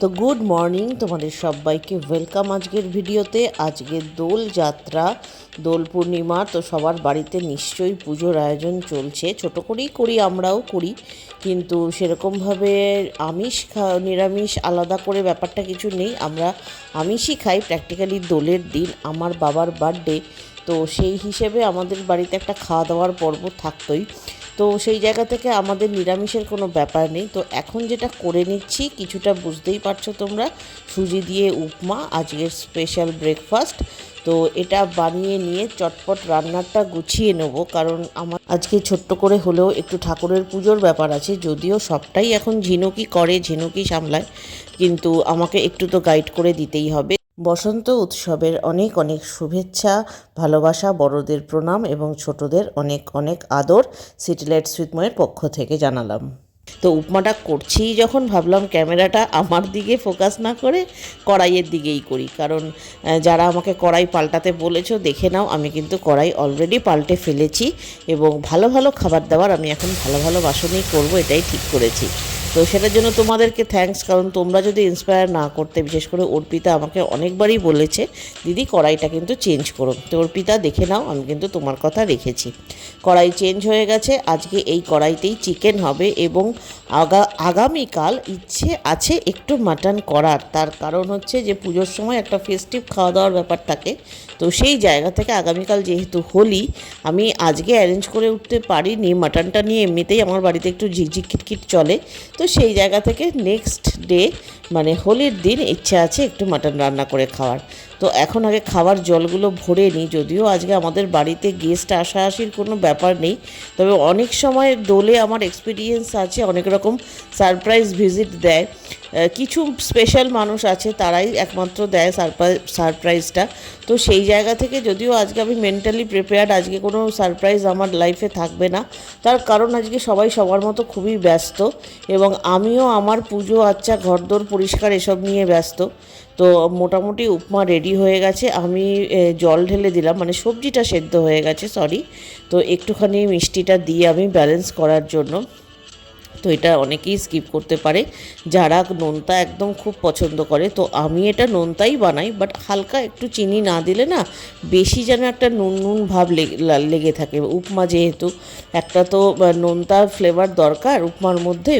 তো good morning, তোমাদের সবাইকে ওয়েলকাম আজকের ভিডিওতে। আজকে দোল যাত্রা, দোল পূর্ণিমা, তো সবার বাড়িতে নিশ্চয়ই পুজোর আয়োজন চলছে। ছোট করেই করি, আমরাও করি। কিন্তু সেরকমভাবে আমিষ খা, নিরামিষ আলাদা করে ব্যাপারটা কিছু নেই। আমরা আমিষই খাই প্র্যাকটিক্যালি দোলের দিন। আমার বাবার বার্থডে তো সেই হিসেবে আমাদের বাড়িতে একটা খাওয়া দাওয়ার পর্ব থাকতোই। তো সেই জায়গা থেকে আমাদের নিরামিষের কোনো ব্যাপার নেই। তো এখন যেটা করে নিচ্ছি, কিছুটা বুঝতেই পারছ তোমরা, সুজি দিয়ে উপমা, আজকের স্পেশাল ব্রেকফাস্ট তো এটা বানিয়ে নিয়ে চটপট রান্নাটা গুছিয়ে নেব, কারণ আমার আজকে ছোট্ট করে হলেও একটু ঠাকুরের পুজোর ব্যাপার আছে, যদিও সবটাই এখন ঝিনুকি করে ঝিনুকি সামলায়, কিন্তু আমাকে একটু তো গাইড করে দিতেই হবে। বসন্ত উৎসবের অনেক অনেক শুভেচ্ছা, ভালোবাসা, বড়দের প্রণাম এবং ছোটদের অনেক অনেক আদর সিটিলাইট সুইটময়ের পক্ষ থেকে জানালাম। তো উপমাটা করছি যখন ভাবলাম ক্যামেরাটা আমার দিকে ফোকাস না করে কড়াইয়ের দিকেই করি। কারণ যারা আমাকে কড়াই পাল্টাতে বলেছ, দেখে নাও, আমি কিন্তু কড়াই অলরেডি পাল্টে ফেলেছি এবং ভালো ভালো খাবার দাবার আমি এখন ভালো ভালো বাসনেই করব, এটাই ঠিক করেছি। তো সেটার জন্য তোমাদেরকে থ্যাঙ্কস কারণ তোমরা যদি ইন্সপায়ার না করতে, বিশেষ করে অর্পিতা আমাকে অনেকবারই বলেছে, দিদি, কড়াইটা কিন্তু চেঞ্জ করো। তো অর্পিতা, দেখে নাও, আমি কিন্তু তোমার কথা রেখেছি। কড়াই চেঞ্জ হয়ে গেছে। আজকে এই কড়াইতেই চিকেন হবে এবং আগা, আগামীকাল ইচ্ছে আছে একটু মাটন করার। তার কারণ হচ্ছে যে পুজোর সময় একটা ফেস্টিভ খাওয়া দাওয়ার ব্যাপার থাকে। তো সেই জায়গা থেকে আগামীকাল যেহেতু হোলি, আমি আজকে অ্যারেঞ্জ করে উঠতে পারিনি। মাটনটা নিয়ে এমনিতেই আমার বাড়িতে একটু ঝিকঝিক খিটখিট চলে। তো সেই জায়গা থেকে নেক্সট ডে মানে হোলির দিন ইচ্ছা আছে একটু মাটন রান্না করে খাওয়ার। তো এখন আগে খাবার জলগুলো ভরে নিই, যদিও আজকে আমাদের বাড়িতে গেস্ট আসা আসির কোনো ব্যাপার নেই। তবে অনেক সময় দোলে আমার এক্সপিরিয়েন্স আছে, অনেক রকম সারপ্রাইজ ভিজিট দেয়। কিছু স্পেশাল মানুষ আছে, তারাই একমাত্র দেয় সারপ্রাইজটা তো সেই জায়গা থেকে যদিও আজকে আমি মেন্টালি প্রিপেয়ার্ড আজকে কোনো সারপ্রাইজ আমার লাইফে থাকবে না। তার কারণ আজকে সবাই সবার মতো খুবই ব্যস্ত এবং আমিও আমার পুজো আচ্ছা ঘরদোর পরিষ্কার এসব নিয়ে ব্যস্ত। তো মোটামুটি উপমা রেডি হয়ে গেছে। আমি জল ঢেলে দিলাম মানে সবজিটা সেদ্ধ হয়ে গেছে সরি তো একটুখানি মিষ্টিটা দিয়ে আমি ব্যালেন্স করার জন্য। তো এটা অনেকেই স্কিপ করতে পারে। যারা নোনতা একদম খুব পছন্দ করে, তো আমি এটা নোনতাই বানাই বাট হালকা একটু চিনি না দিলে না বেশি যেন একটা নুন নুন ভাব লেগে থাকে। উপমা যেহেতু, একটা তো নোনতা ফ্লেভার দরকার উপমার মধ্যে,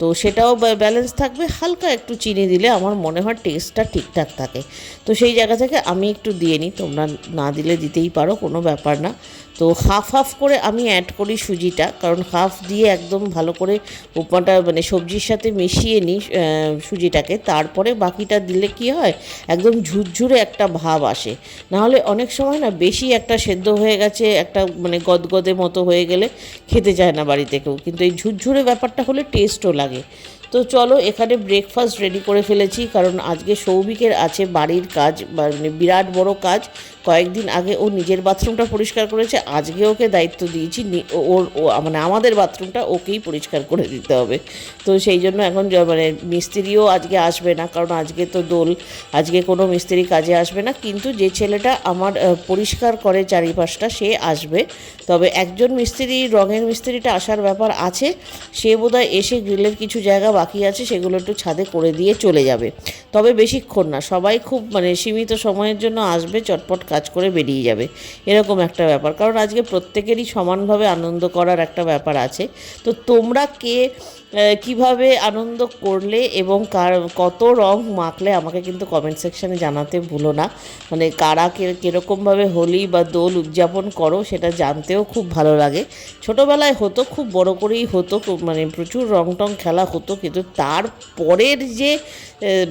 তো সেটাও ব্যালেন্স থাকবে। হালকা একটু চিনি দিলে আমার মনে হয় টেস্টটা ঠিকঠাক থাকে। তো সেই জায়গা থেকে আমি একটু দিয়ে নিই, তোমরা না দিলে দিতেই পারো, কোনো ব্যাপার না। তো হাফ হাফ করে আমি অ্যাড করি সুজিটা, কারণ হাফ দিয়ে একদম ভালো করে উপমাটা মানে সবজির সাথে মিশিয়ে নিই সুজিটাকে। তারপরে বাকিটা দিলে কি হয়, একদম ঝুরঝুরে একটা ভাব আসে। নাহলে অনেক সময় না বেশি একটা সেদ্ধ হয়ে গেছে, একটা মানে গদগদে মতো হয়ে গেলে খেতে চায় না বাড়িতে কেউ। কিন্তু এই ঝুরঝুরে ব্যাপারটা হলে টেস্টও লাগে। তো চলো এখানে ব্রেকফাস্ট রেডি করে ফেলেছি, কারণ আজকে সৌভিকের আছে বাড়ির কাজ মানে বিরাট বড় কাজ। কয়েকদিন আগে ও নিজের বাথরুমটা পরিষ্কার করেছে, আজকে ওকে দায়িত্ব দিয়েছি ওর ও মানে আমাদের বাথরুমটা ওকেই পরিষ্কার করে দিতে হবে। তো সেই জন্য এখন মানে মিস্ত্রিও আজকে আসবে না, কারণ আজকে তো দোল, আজকে কোনো মিস্ত্রি কাজে আসবে না। কিন্তু যে ছেলেটা আমার পরিষ্কার করে চারিপাশটা, সে আসবে। তবে একজন মিস্ত্রি, রঙের মিস্ত্রিটা আসার ব্যাপার আছে, সে বোধহয় এসে গ্রিলের কিছু জায়গা বাকি আছে, সেগুলো একটু ছাদে করে দিয়ে চলে যাবে। তবে বেশিক্ষণ না, সবাই খুব মানে সীমিত সময়ের জন্য আসবে, চটপট কাজ করে বেরিয়ে যাবে। এরকম একটা ব্যাপার। কারণ আজকে প্রত্যেকেরই সমানভাবে আনন্দ করার একটা ব্যাপার আছে। তো তোমরা কে কীভাবে আনন্দ করলে এবং কার, কত রং মাখলে আমাকে কিন্তু কমেন্ট সেকশানে জানাতে ভুলো না। মানে কারা কীরকমভাবে হোলি বা দোল উদযাপন করো সেটা জানতেও খুব ভালো লাগে। ছোটোবেলায় হতো, খুব বড় করেই হতো মানে প্রচুর রং টং খেলা হতো, কিন্তু তার পরের যে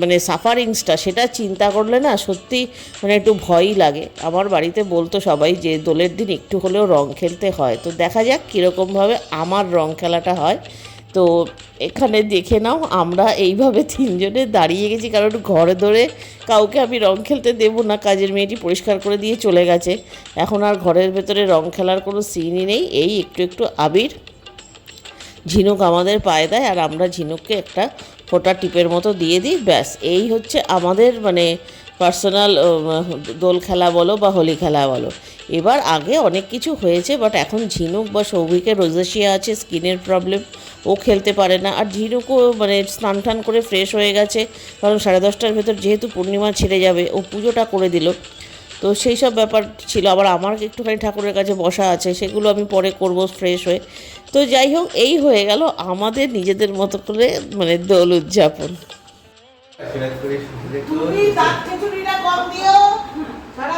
মানে সাফারিংসটা সেটা চিন্তা করলে না সত্যি মানে একটু ভয়ই লাগে। আমার বাড়িতে বলতো সবাই যে, দোলের দিন একটু হলেও রং খেলতে হয়। তো দেখা যাক কীরকমভাবে আমার রং খেলাটা হয়। তো এখানে দেখে নাও, আমরা এইভাবে তিনজনে দাঁড়িয়ে গেছি, কারণ ঘরে ধরে কাউকে আমি রং খেলতে দেবো না, কাজের মেয়েটি পরিষ্কার করে দিয়ে চলে গেছে। এখন আর ঘরের ভেতরে রং খেলার কোনো সিনই নেই, এই একটু একটু আবির। ঝিনুক আমাদের পায়ে দেয়, আর আমরা ঝিনুককে একটা ফোটা টিপের মতো দিয়ে দিই, ব্যাস। এই হচ্ছে আমাদের মানে পার্সোনাল দোল খেলা বলো বা হোলি খেলা বলো। এবার আগে অনেক কিছু হয়েছে বাট এখন ঝিনুক বা সৌভিকের রোজেশিয়া আছে, স্কিনের প্রবলেম ও খেলতে পারে না। আর ঝিনুকও মানে স্নান টান করে ফ্রেশ হয়ে গেছে, কারণ সাড়ে দশটার ভেতর যেহেতু পূর্ণিমা ছেড়ে যাবে, ও পুজোটা করে দিল। তো সেই সব ব্যাপার ছিল, আবার আমার একটুখানি ঠাকুরের কাছে বসা আছে, সেগুলো আমি পরে করব ফ্রেশ হয়ে। তো যাই হোক, এই হয়ে গেল আমাদের নিজেদের মতো করে মানে দোল উদযাপন। সারা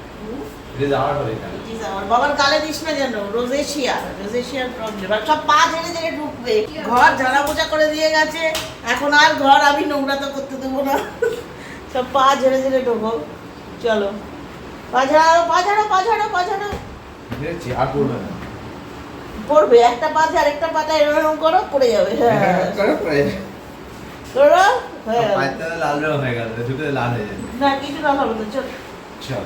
বাবার গালে দিস না যেন রোজেশিয়া রোজেশিয়ার প্রবলেম আর সব পা ঝেড়ে ঝেড়ে ঢুকবে। ঘর ঝাড়া পোছা করে দিয়ে গেছে। এখন আর ঘর আমি নোংরা তো করতে দেবো না। সব পা ঝেড়ে ঝেড়ে ঢোকো। চলো। পা ঝাড়াও পা ঝাড়াও পা ঝাড়াও পা ঝাড়াও পড়বে। একটা পা আরেকটা পাটা এরকম করো পড়ে যাবে। হ্যাঁ। করে হয়ে। তলায় লাল রং হয়ে গেল লাল হয়ে যাবে। না কিছু না হবে না চল। চল।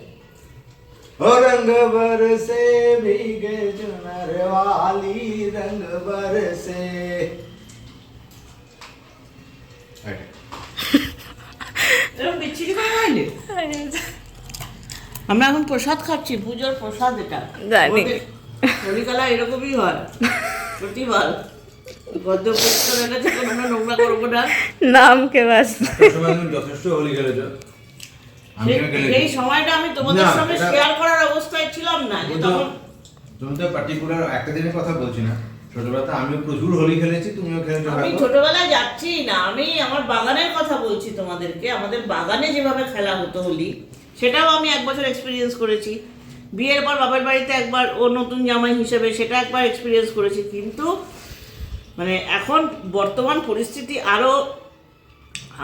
रंग बरसे भीगे चुनर वाली रंग बरसे এরকম বিচ্ছিরি করে খাইলে আমরা এখন প্রসাদ খাচ্ছি পুজোর প্রসাদ এটা জানি। হোলিকালা এরকমই হয় সত্যি বল গদ্য পুষ্কর এনেছে কোনো না নোংরা করবো না নামকে বাস যথেষ্ট হোলি খেলেছো সেই সময়টা আমি তোমাদের সঙ্গে শেয়ার করার অবস্থায় ছিলাম না যে তখন তুমি তো পার্টিকুলার একটা দিনের কথা বলছি না। ছোটবেলাতে আমিও প্রচুর হোলি খেলেছি তুমিও খেলেছো আমি ছোটবেলায় যাচ্ছি না আমি আমার বাগানের কথা বলছি তোমাদেরকে। আমাদের বাগানে যেভাবে খেলা হতো হোলি সেটাও আমি এক বছর এক্সপিরিয়েন্স করেছি। বিয়ের পর বাবার বাড়িতে একবার ও নতুন জামাই হিসেবে সেটা একবার এক্সপিরিয়েন্স করেছি কিন্তু মানে এখন বর্তমান পরিস্থিতি আরও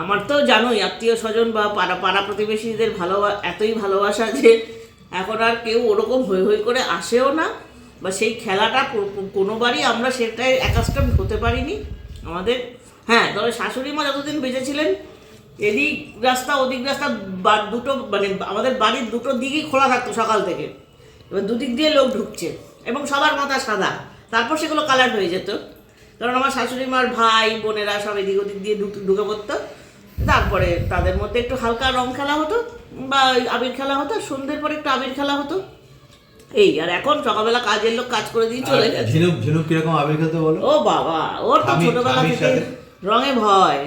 আমার তো জানোই, আত্মীয় স্বজন বা পাড়া পাড়া প্রতিবেশীদের ভালোবা, এতই ভালোবাসা যে এখন আর কেউ ওরকম হই হই করে আসেও না। বা সেই খেলাটা কোনোবারই আমরা সেটাই একাস্টম হতে পারিনি আমাদের। হ্যাঁ তবে শাশুড়ি মা যতদিন বেঁচে ছিলেন, এদিক রাস্তা, ওদিক রাস্তা দুটো মানে আমাদের বাড়ির দুটো দিকই খোলা থাকতো সকাল থেকে। এবার দুদিক দিয়ে লোক ঢুকছে এবং সবার মাথা সাদা। তারপর সেগুলো কালার হয়ে যেত। কারণ আমার শাশুড়ি মার ভাই, বোনেরা সব এদিক ওদিক দিয়ে ঢুকে পড়তো। তারপরে তাদের মধ্যে একটু হালকা রং খেলা হতো বা আবির খেলা হতো সন্ধ্যের পরে একটু আবির খেলা হতো। এই আর এখন সকালবেলা কাজের লোক কাজ করে দিয়ে চলে গেছে। ঝিনুক ঝিনুক কীরকম আবির খেতে বলো? ও বাবা ওর তো ছোটবেলা থেকে রঙে ভয়।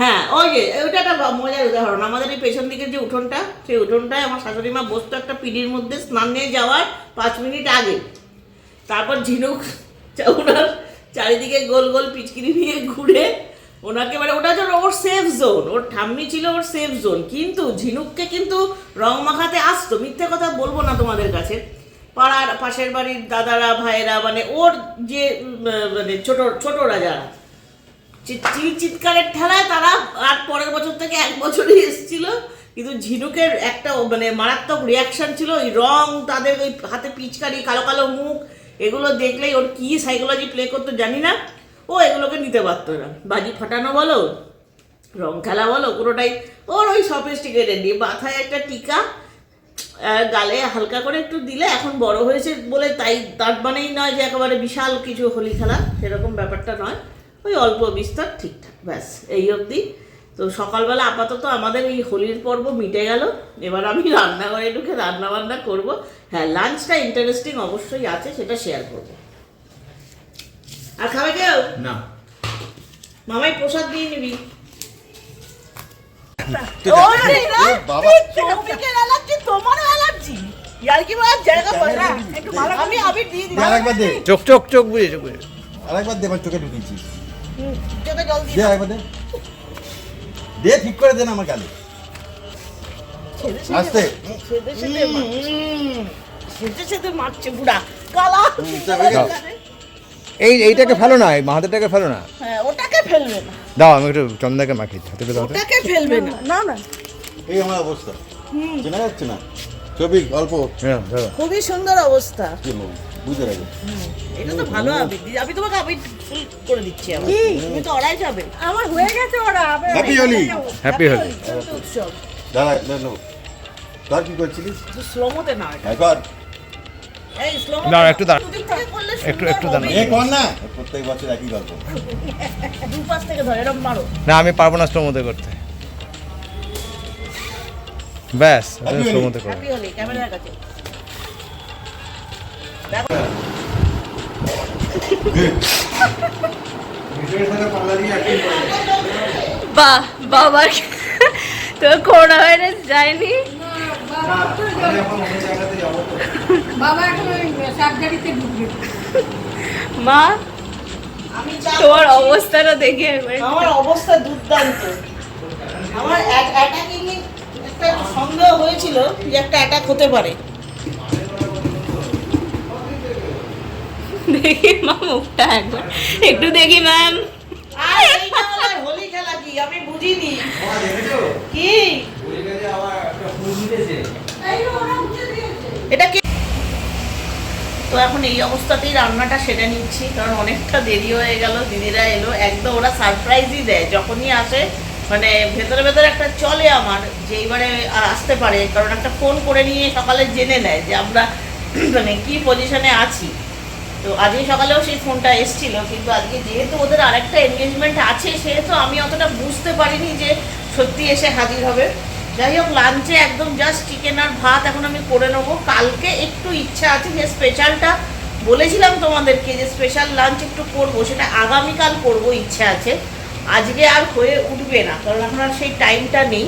হ্যাঁ ওই যে ওইটা একটা মজার উদাহরণ। আমাদের এই পেছন দিকের যে উঠোনটা সেই উঠোনটায় আমার শাশুড়ি মা বসতো একটা পিঁড়ির মধ্যে স্নান নিয়ে যাওয়ার পাঁচ মিনিট আগে। তারপর ঝিনুক ওনার চারিদিকে গোল গোল পিচকিরি নিয়ে ঘুরে ওনাকে মানে ওটা হচ্ছে ওর সেফ জোন ওর ঠাম্মি ছিল ওর সেফ জোন কিন্তু ঝিনুককে কিন্তু রং মাখাতে আসতো, মিথ্যে কথা বলব না তোমাদের কাছে। পাড়ার, পাশের বাড়ির দাদারা, ভাইয়েরা মানে ওর যে মানে ছোট ছোটরা যারা চিৎকারের ঠেলায় তারা আর পরের বছর থেকে এক বছরই এসেছিল। কিন্তু ঝিনুকের একটা মানে মারাত্মক রিয়াকশন ছিল, ওই রং, তাদের ওই হাতে পিচকারি, কালো কালো মুখ, এগুলো দেখলেই ওর কি সাইকোলজি প্লে করতো জানি না। ও এগুলোকে নিতে পারতো না। বাজি ফাটানো বলো, রং খেলা বলো পুরোটাই ওর ওই সফিস্টিকেটেড মাথায় একটা টিকা গালে হালকা করে একটু দিলে এখন বড় হয়েছে বলে তাই তার মানেই নয় যে একেবারে বিশাল কিছু হোলি খেলা, সেরকম ব্যাপারটা নয়। ওই অল্প বিস্তর ঠিকঠাক, ব্যাস, এই অবধি। তো সকালবেলা আপাতত আমাদের এই হোলির পর্ব মিটে গেল। এবার আমি রান্নাঘরে ঢুকে রান্না বান্না করব। হ্যাঁ লাঞ্চটা ইন্টারেস্টিং অবশ্যই আছে, সেটা শেয়ার করব। আর খাবে কেউ? না। মামাই প্রসাদ দিয়ে নিবি চোখ চোখ চোখ বুঝে চোখ বুঝে। আরেকবার দে আমার চোখে ঢুকিয়েছি দে দিয়ে দে দে। ঠিক করে দে আমার গালে। আস্তে। ছেদে ছেদে ছেদে ছেদে মারছে বুড়া। কালা। এই এইটাকে ফেলো না এই মাহাতেরটাকে ফেলো না। হ্যাঁ ওটাকে ফেলবে না। দাও আমি একটু চন্দাকে মাখি হাতে দাও তো। ওটাকে ফেলবে না। না না। এই আমার অবস্থা। চেনা যাচ্ছে না। ছবি অল্প হ্যাঁ, ধরো। খুবই সুন্দর অবস্থা। কি বুঝতে রাখব এটা তো ভালো আবির দিদি আমি তোমাকে আবির ফুল করে দিচ্ছি তুমি তো অড়াই যাবে। আমার হয়ে গেছে ওরা হ্যাপি হোলি হ্যাপি হলি উৎসব। দাঁড়া নেব তোর কি করছিলিস? স্লোমোতে না এটা। একবার এই স্লো দাঁড়া, একটু দাঁড়া। একটু- একটু দাঁড়া। হবে। এ কর না। প্রত্যেক বছর একই গল্প। থেকে ধরে এরকম মারো। না আমি পারব না মধ্যে করতে। ব্যাস Holi. মধ্যে করো ক্যামেরার কাছে বাহ বাবা তো করোনা ভাইরাস যায়নি? বাবা এখন সার্জারিতে ঢুকবে। মা আমি তোমার অবস্থাটা দেখে একটু- আমার অবস্থা দুর্দান্ত। আমার অ্যাটাকিং একটা সন্দেহ হয়েছিল যে একটা অ্যাটাক হতে পারে। দেখি মা মুখটা একবার। একটু দেখি ম্যাম আর হোলি খেলা কি? আমি বুঝিনি। কি? এটা কি তো এখন এই অবস্থাতেই রান্নাটা সেরে নিচ্ছি, কারণ অনেকটা দেরি হয়ে গেল, দিদিরা এলো। একদম ওরা সারপ্রাইজই দেয়, যখনই আসে মানে ভেতরে ভেতরে একটা চলে আমার, যে এইবারে আসতে পারে, কারণ একটা ফোন করে নিয়ে সকালে জেনে নেয় যে আমরা মানে কি পজিশনে আছি। তো আজকে সকালেও সেই ফোনটা এসছিল, কিন্তু আজকে যেহেতু ওদের আরেকটা এনগেজমেন্ট আছে, সেহেতু আমি অতটা বুঝতে পারিনি যে সত্যি এসে হাজির হবে। যাই হোক লাঞ্চে একদম জাস্ট চিকেন আর ভাত এখন আমি করে নেব। কালকে একটু ইচ্ছা আছে, যে স্পেশালটা বলেছিলাম তোমাদেরকে যে স্পেশাল লাঞ্চ একটু করব, সেটা আগামীকাল করব, ইচ্ছা আছে। আজকে আর হয়ে উঠবে না, কারণ এখন আর সেই টাইমটা নেই।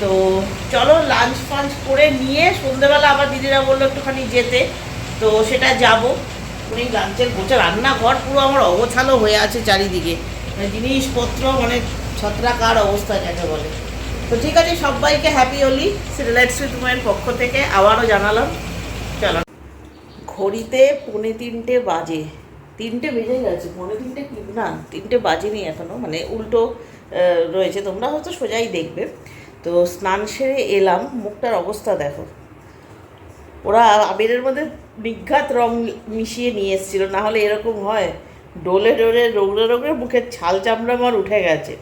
তো চলো লাঞ্চ ফাঞ্চ করে নিয়ে সন্ধ্যেবেলা আবার দিদিরা বলল একটুখানি যেতে, তো সেটা যাব। উনি লাঞ্চের গোছা রান্নাঘর পুরো আমার অগোছালো হয়ে আছে চারিদিকে। মানে জিনিসপত্র মানে ছত্রাকার অবস্থা যাকে বলে। তো ঠিক আছে, সবাইকে হ্যাপি হলি সিরিলাইট সুইট মায়ের পক্ষ থেকে আবারও জানালাম। চলো। ঘড়িতে পৌনে তিনটে বাজে। তিনটে বেজে গেছে, পৌনে তিনটে কি? না, তিনটে বাজেনি এখনও মানে উল্টো রয়েছে। তোমরা হয়তো সোজাই দেখবে। তো স্নান সেরে এলাম। মুখটার অবস্থা দেখো। ওরা আবিরের মধ্যে বিঘাত রং মিশিয়ে নিয়ে এসেছিল। না হলে এরকম হয়। ডোলে ডোলে রোগড়ে রোগড়ে মুখের ছাল চামড়া আমার উঠে গেছে।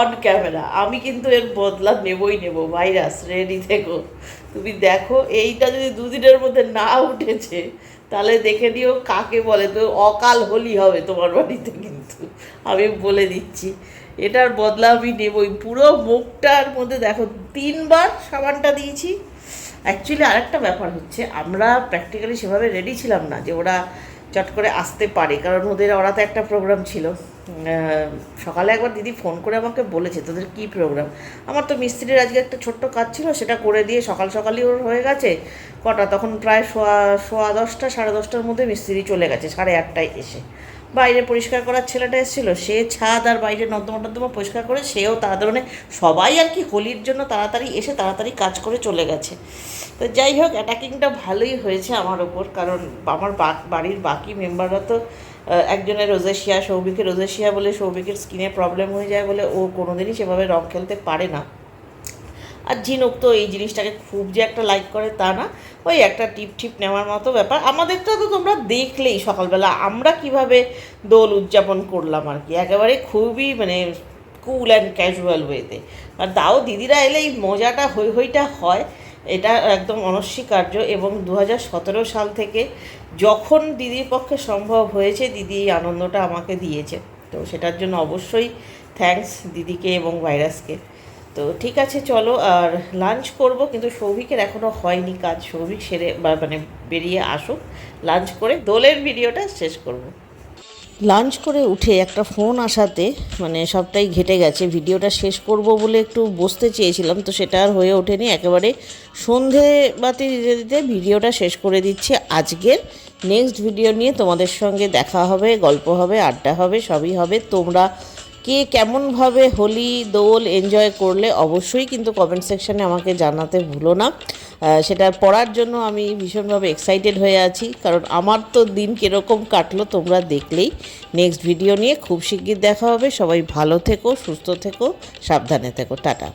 অন ক্যামেরা আমি কিন্তু এর বদলা নেবই নেব ভাইরাস রেডি থেকো। তুমি দেখো, এইটা যদি দুদিনের মধ্যে না উঠেছে, তাহলে দেখে নিও কাকে বলে তো অকাল হোলি হবে তোমার বাড়িতে কিন্তু। আমি বলে দিচ্ছি, এটার বদলা আমি নেবই। পুরো মুখটার মধ্যে দেখো, তিনবার সাবানটা দিয়েছি। অ্যাকচুয়ালি আরেকটা ব্যাপার হচ্ছে, আমরা প্র্যাকটিক্যালি সেভাবে রেডি ছিলাম না যে ওরা চট করে আসতে পারে, কারণ ওদের ওরা তো একটা প্রোগ্রাম ছিল। সকালে একবার দিদি ফোন করে আমাকে বলেছে, তোদের কি প্রোগ্রাম আমার তো মিস্ত্রির আজকে একটা ছোট্ট কাজ ছিল, সেটা করে দিয়ে সকাল সকালই ওর হয়ে গেছে। কটা? তখন প্রায় সোয়া সোয়া দশটা, সাড়ে দশটার মধ্যে মিস্ত্রি চলে গেছে, সাড়ে আটটায় এসে। বাইরে পরিষ্কার করার ছেলেটা এসেছিল, সে ছাদ আর বাইরে নর্দমা টর্দমা পরিষ্কার করে সেও তাড়াতাড়ি মানে সবাই আর কি হোলির জন্য তাড়াতাড়ি এসে তাড়াতাড়ি কাজ করে চলে গেছে। তো যাই হোক অ্যাটাকিংটা ভালোই হয়েছে আমার ওপর, কারণ আমার বাড়ির বাকি মেম্বাররা তো একজনের রোজেশিয়া সৌভিকের রোজেশিয়া বলে সৌভিকের স্কিনে প্রবলেম হয়ে যায় বলে ও কোনোদিনই সেভাবে রং খেলতে পারে না। আর ঝিনুক তো এই জিনিসটাকে খুব যে একটা লাইক করে তা না। ওই একটা টিপ টিপ নেওয়ার মতো ব্যাপার। আমাদেরটা তো তোমরা দেখলেই সকালবেলা। আমরা কীভাবে দোল উদযাপন করলাম আর কি? একেবারে খুবই মানে কুল অ্যান্ড ক্যাজুয়াল ওয়েতে আর তাও দিদিরা এলে এই মজাটা হই হইটা হয়। এটা একদম অনস্বীকার্য। এবং দু সাল থেকে যখন দিদির পক্ষে সম্ভব হয়েছে, দিদি এই আনন্দটা আমাকে দিয়েছে। তো সেটার জন্য অবশ্যই থ্যাঙ্কস দিদিকে এবং ভাইরাসকে। তো ঠিক আছে, চলো, আর লাঞ্চ করব, কিন্তু সৌভিকের এখনও হয়নি কাজ। সৌভিক সেরে মানে বেরিয়ে আসুক লাঞ্চ করে দোলের ভিডিওটা শেষ করব। লাঞ্চ করে উঠে একটা ফোন আসাতে মানে সবটাই ঘেটে গেছে। ভিডিওটা শেষ করব বলে একটু বসতে চেয়েছিলাম, তো সেটা আর হয়ে ওঠেনি। একেবারে সন্ধে বাতি দিতে দিতে ভিডিওটা শেষ করে দিচ্ছি আজকের। নেক্সট ভিডিও নিয়ে তোমাদের সঙ্গে দেখা হবে, গল্প হবে, আড্ডা হবে, সবই হবে। তোমরা কে কেমনভাবে হোলি, দোল এনজয় করলে অবশ্যই কিন্তু কমেন্ট সেকশানে আমাকে জানাতে ভুলো না। সেটা পড়ার জন্য আমি ভীষণভাবে এক্সাইটেড হয়ে আছি, কারণ আমার তো দিন কীরকম কাটলো তোমরা দেখলেই। নেক্সট ভিডিও নিয়ে খুব শিগগির দেখা হবে। সবাই ভালো থেকো, সুস্থ থেকো, সাবধানে থেকো। টাটা।